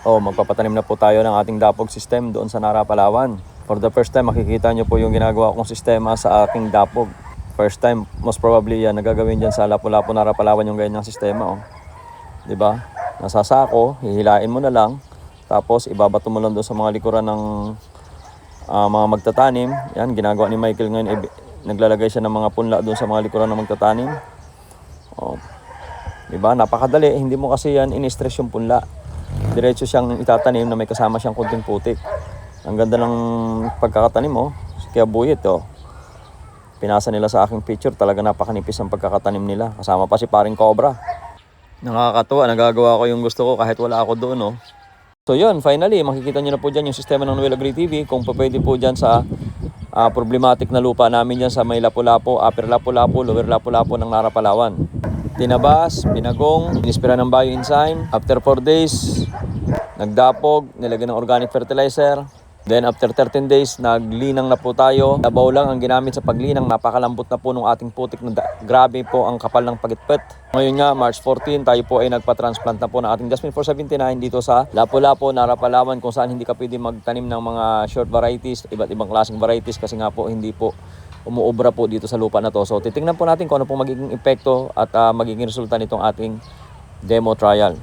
Oh, magpapatanim na po tayo ng ating dapog system doon sa Nara, Palawan. For the first time, makikita nyo po yung ginagawa kong sistema sa aking dapog. First time, most probably yan, nagagawin dyan sa Lapu-Lapu, Nara, Palawan yung ganyang sistema. Oh. ba? Nasasako, hihilain mo na lang. Tapos ibabato mo lang doon sa mga likuran ng ah, mga magtatanim. Yan, ginagawa ni Michael ngayon. eh, naglalagay siya ng mga punla doon sa mga likuran ng magtatanim. Oh. 'Di ba? Napakadali. Hindi mo kasi yan in-stress yung punla. Diretso siyang itatanim na may kasama siyang kunting putik. Ang ganda ng pagkakatanim mo. Kaya buyit oh. Pinasa nila sa aking picture. Talaga napakanipis ang pagkakatanim nila. Kasama pa si paring cobra. Nakakatuwa, nagagawa ko yung gusto ko kahit wala ako doon, no? So yun, finally, makikita nyo na po dyan yung sistema ng Nueva Agri TV kung pa pwede po dyan sa ah, problematic na lupa namin dyan sa may Lapu-Lapu, Upper Lapu-Lapu, Lower Lapu-Lapu ng Nara, Palawan. Tinabas, pinagong, inispira ng bioenzyme. After 4 days, nagdapog, nilagyan ng organic fertilizer. Then after 13 days, naglinang na po tayo. Dabaw lang ang ginamit sa paglinang. Napakalambot na po ng ating putik. Grabe po ang kapal ng pagitpet. Ngayon nga, March 14, tayo po ay nagpa-transplant na po ng ating Jasmine 479 dito sa Lapu-Lapu, Nara, Palawan kung saan hindi ka pwede magtanim ng mga short varieties, iba't ibang klaseng varieties kasi nga po hindi po umuobra po dito sa lupa na to. So titingnan po natin kung ano pong magiging epekto at ah, magiging resulta nitong ating demo trial.